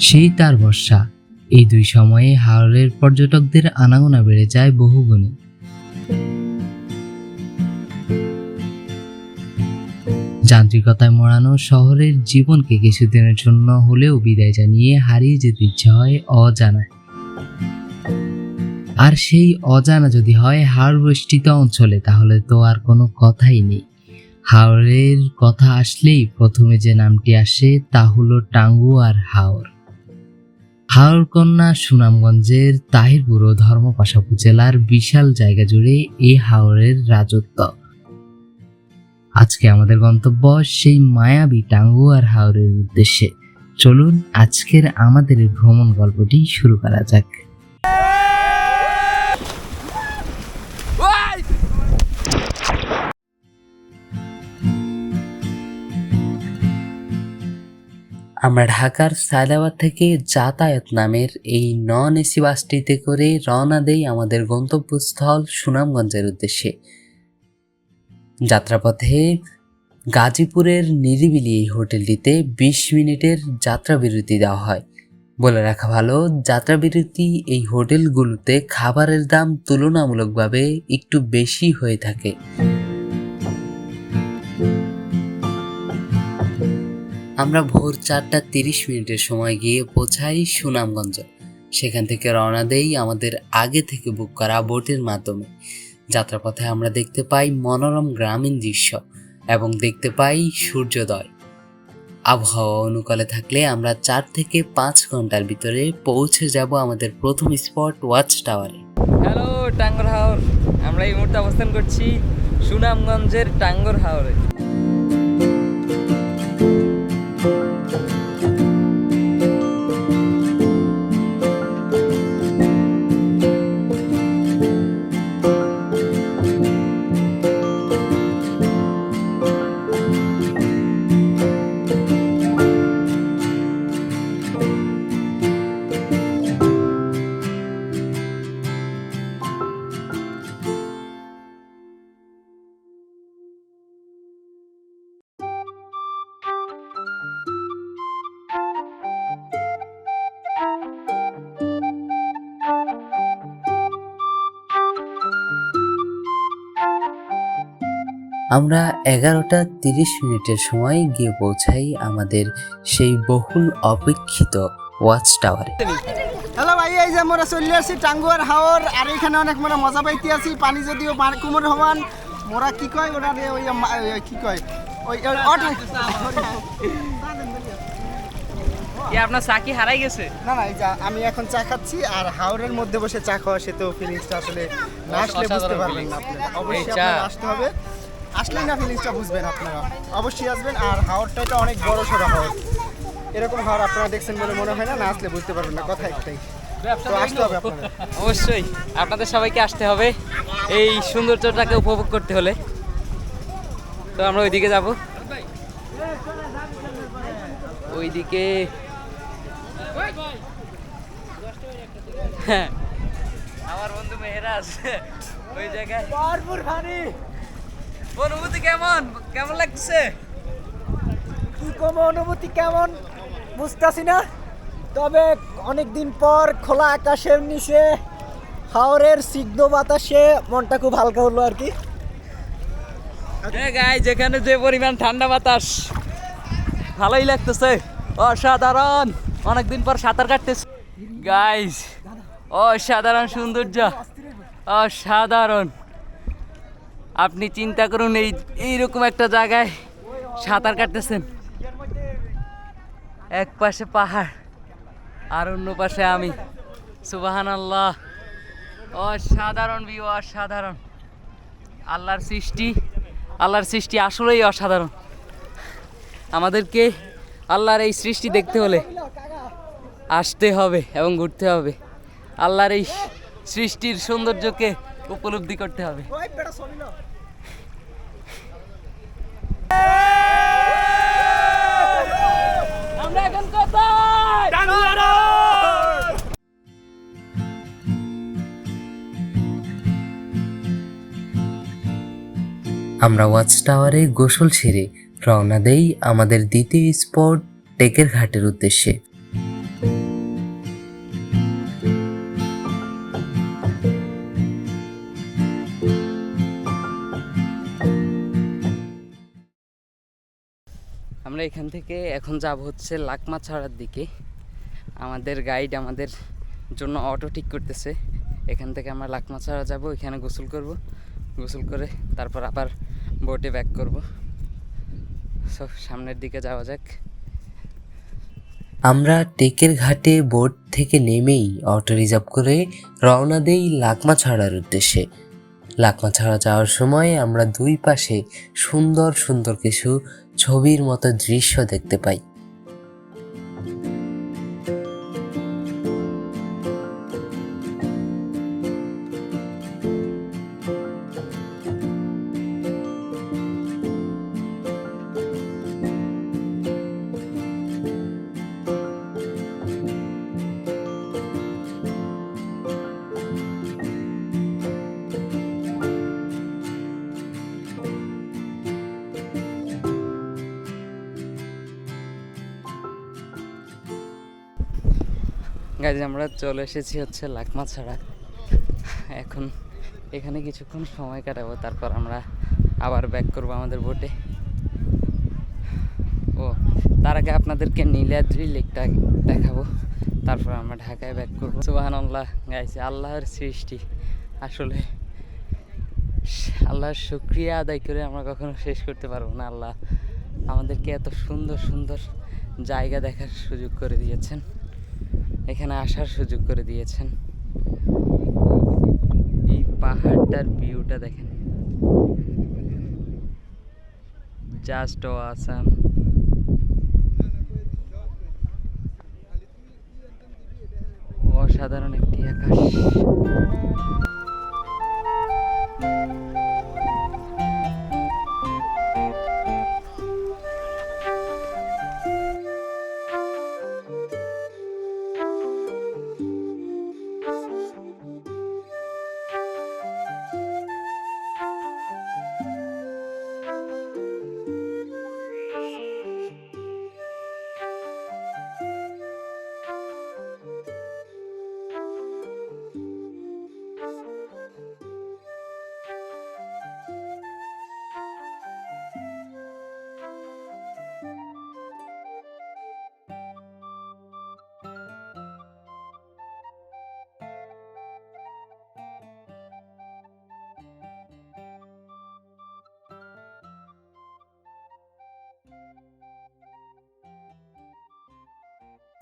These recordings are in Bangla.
সেই তার বর্ষা এই দুই সময়ে হাওড়ের পর্যটকদের আনাগোনা বেড়ে যায় বহুগুণে। যান্ত্রিকতায় মোড়ানো শহরের জীবনকে কিছুদিনের জন্য হলেও বিদায় জানিয়ে হারিয়ে যেতে ইচ্ছে হয় অজানায়। আর সেই অজানা যদি হয় হাওড় বেষ্টিত অঞ্চলে, তাহলে তো আর কোনো কথাই নেই। হাওড়ের কথা আসলেই প্রথমে যে নামটি আসে তা হলো টাঙ্গু আর হাওড় হাওড় কন্যা সুনামগঞ্জের তাহিরপুর ও ধর্মপাশা উপজেলার বিশাল জায়গা জুড়ে এই হাওড়ের রাজত্ব। আজকে আমাদের গন্তব্য সেই মায়াবী টাঙ্গুয়ার আর হাওড়ের উদ্দেশ্যে। চলুন আজকের আমাদের ভ্রমণ গল্পটি শুরু করা যাক। আমরা ঢাকার সায়দাবাদ থেকে যাতায়াত নামের এই নন এসি বাসটিতে করে রওনা দেই আমাদের গন্তব্যস্থল সুনামগঞ্জের উদ্দেশ্যে। যাত্রাপথে গাজীপুরের নিরিবিলি এই হোটেলটিতে বিশ মিনিটের যাত্রা বিরতি দেওয়া হয়। বলে রাখা ভালো যাত্রা বিরতি এই হোটেলগুলোতে খাবারের দাম তুলনামূলকভাবে একটু বেশি হয়ে থাকে। আমরা ভোর চারটা তিরিশ মিনিটের সময় গিয়ে পৌঁছাই সুনামগঞ্জ। সেখান থেকে রওনা দেই আমাদের আগে থেকে বুক করা বোটের মাধ্যমে। যাত্রাপথে আমরা দেখতে পাই মনোরম গ্রামীণ দৃশ্য এবং দেখতে পাই সূর্যোদয়। আবহাওয়া অনুকূলে থাকলে আমরা চার থেকে পাঁচ ঘণ্টার ভিতরে পৌঁছে যাব আমাদের প্রথম স্পট ওয়াচ টাওয়ারে হ্যালো টাঙ্গর হাওর আমরা এই মুহূর্তে অবস্থান করছি সুনামগঞ্জের টাঙ্গর হাওরে আমরা এগারোটা তিরিশ মিনিটের সময় গিয়ে পৌঁছাই আমাদের সেই বহুল অপেক্ষিত ওয়াচ টাওয়ারে। হ্যালো ভাই এই যে মোরা চলে আসছি টাঙ্গুয়ার হাওর আর এখানে অনেক মোরা মজা পাইতে আছি পানি যদিও কুমোর সমান মোরা কি কয় ওটা রে ওই কি কয় ওই ওই অট- কি আপনার চাকি হারাই গেছে? না না এই আমি এখন চা খাচ্ছি আর হাওরের মধ্যে বসে চা খাওয়া সে তো ফিলিংসটা আসলে না আসলে বুঝতে পারবেন না আপনারা। অবশ্যই এই চা। আপনারা আসতে হবে। আসলেই না ফিলিংসটা বুঝবেন আপনারা। অবশ্যই আসবেন আর হাওরটা এটা অনেক বড় সড়ো হাওর। এরকম হাওর আপনারা দেখছেন বলে মনে হয় না না আসলে বুঝতে পারবেন না কথা একটাই। তো আসতে হবে আপনারা অবশ্যই আপনাদের সবাইকে আসতে হবে এই সৌন্দর্যটাকে উপভোগ করতে হলে। তো আমরা ওইদিকে যাব। ওইদিকে হ্যাঁ। আমার বন্ধু মেহরাজ ওই জায়গায়। ভরপুর পানি অনুভূতি কেমন? কেমন লাগছে? কি কম অনুভূতি কেমন? বুঝতেছি না। তবে অনেক দিন পর খোলা আকাশের নিচে হাওরের সিদ্ধ বাতাসে মনটা খুব হালকা হলো আর কি। হ্যাঁ গাই যেখানে যে পরিমাণ ঠান্ডা বাতাস ভালোই লাগতেছে। অসাধারণ! অনেকদিন পর সাঁতার কাটতেছে। গাইস অসাধারণ সৌন্দর্য। অসাধারণ! আপনি চিন্তা করুন, এই, এইরকম একটা জায়গায় সাঁতার কাটতেছেন। এক পাশে পাহাড়, আর অন্য পাশে আমি। সুবাহান আল্লাহ অসাধারণ ভিউ অসাধারণ। আল্লাহর সৃষ্টি আল্লাহর সৃষ্টি আসলেই অসাধারণ। আমাদেরকে আল্লাহর এই সৃষ্টি দেখতে হলে আসতে হবে এবং ঘুরতে হবে। আল্লাহর এই সৃষ্টির সৌন্দর্যকে উপলব্ধি করতে হবে। আমরা এখন কোথায়? আমরা ওয়াচ টাওয়ারে গোসল সেরে রওনা দেই আমাদের দ্বিতীয় স্পট টেকের ঘাটের উদ্দেশ্যে। থেকে এখন যাব হচ্ছে লাকমা ছাড়ার দিকে। আমাদের গাইড আমাদের জন্য অটো ঠিক করতেছে। এখান থেকে আমরা লাকমা ছাড়া যাব, এখানে গোসল করব। গোসল করে তারপর আবার বোটে ব্যাক করব। সব সামনের দিকে যাওয়া যাক। আমরা টেকের ঘাটে বোট থেকে নেমেই অটো রিজার্ভ করে রওনা দেই লাকমা ছাড়ার উদ্দেশ্যে। লাকমা ছাড়া যাওয়ার সময় আমরা দুই পাশে সুন্দর সুন্দর কিছু ছবির মতো দৃশ্য দেখতে পাই। গাইজ আমরা চলে এসেছি হচ্ছে লাকমা ছাড়া এখন এখানে কিছুক্ষণ সময় কাটাবো, তারপর আমরা আবার ব্যাক করব আমাদের বোটে ও, তার আগে আপনাদেরকে নীলাদ্রি লেকটা দেখাবো, তারপর আমরা ঢাকায় ব্যাক করব। সুবাহান আল্লাহ গাইছে আল্লাহর সৃষ্টি। আসলে আল্লাহর শুক্রিয়া আদায় করে আমরা কখনো শেষ করতে পারব না। আল্লাহ আমাদেরকে এত সুন্দর সুন্দর জায়গা দেখার সুযোগ করে দিয়েছেন। এখানে আসার সুযোগ করে দিয়েছেন। এই পাহাড়টার ভিউটা দেখেন। জাস্ট ও আসাম অসাধারণ একটি আকাশ।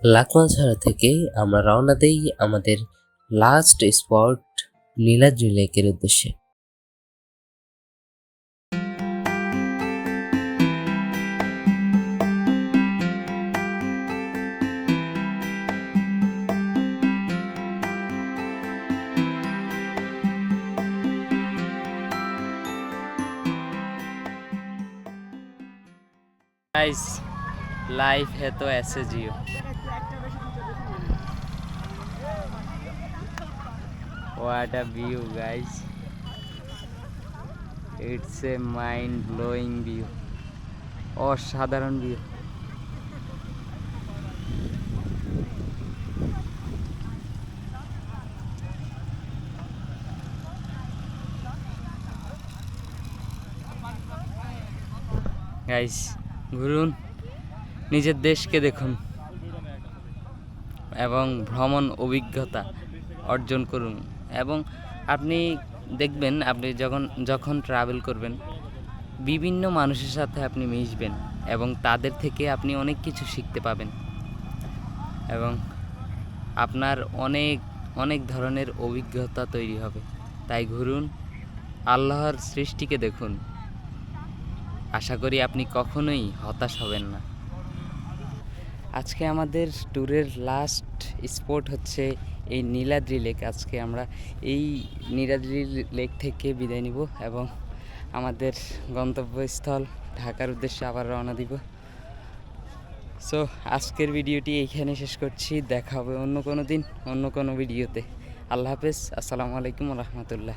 লাকমা ছাড়া থেকে আমরা রওনা দেই আমাদের লাস্ট স্পট নীলাদ্রি লেকের উদ্দেশ্যে गाइस लाइफ है तो ऐसे जियो what a view, guys. It's a mind blowing view. অসাধারণ ভিউ গাইস ঘুরুন। নিজের দেশকে দেখুন। এবং ভ্রমণ অভিজ্ঞতা অর্জন করুন। এবং আপনি দেখবেন, আপনি যখন যখন ট্রাভেল করবেন, বিভিন্ন মানুষের সাথে আপনি মিশবেন এবং তাদের থেকে আপনি অনেক কিছু শিখতে পাবেন এবং আপনার অনেক অনেক ধরনের অভিজ্ঞতা তৈরি হবে। তাই ঘুরুন, আল্লাহর সৃষ্টিকে দেখুন। আশা করি আপনি কখনোই হতাশ হবেন না। আজকে আমাদের ট্যুরের লাস্ট স্পট হচ্ছে এই নীলাদ্রি লেক। আজকে আমরা এই নীলাদ্রি লেক থেকে বিদায় নিব এবং আমাদের গন্তব্যস্থল ঢাকার উদ্দেশ্যে আবার রওনা দিব। সো আজকের ভিডিওটি এইখানে শেষ করছি। দেখা হবে অন্য কোনো দিন, অন্য কোনো ভিডিওতে। আল্লাহ হাফেজ। আসসালামু আলাইকুম রহমতুল্লাহ।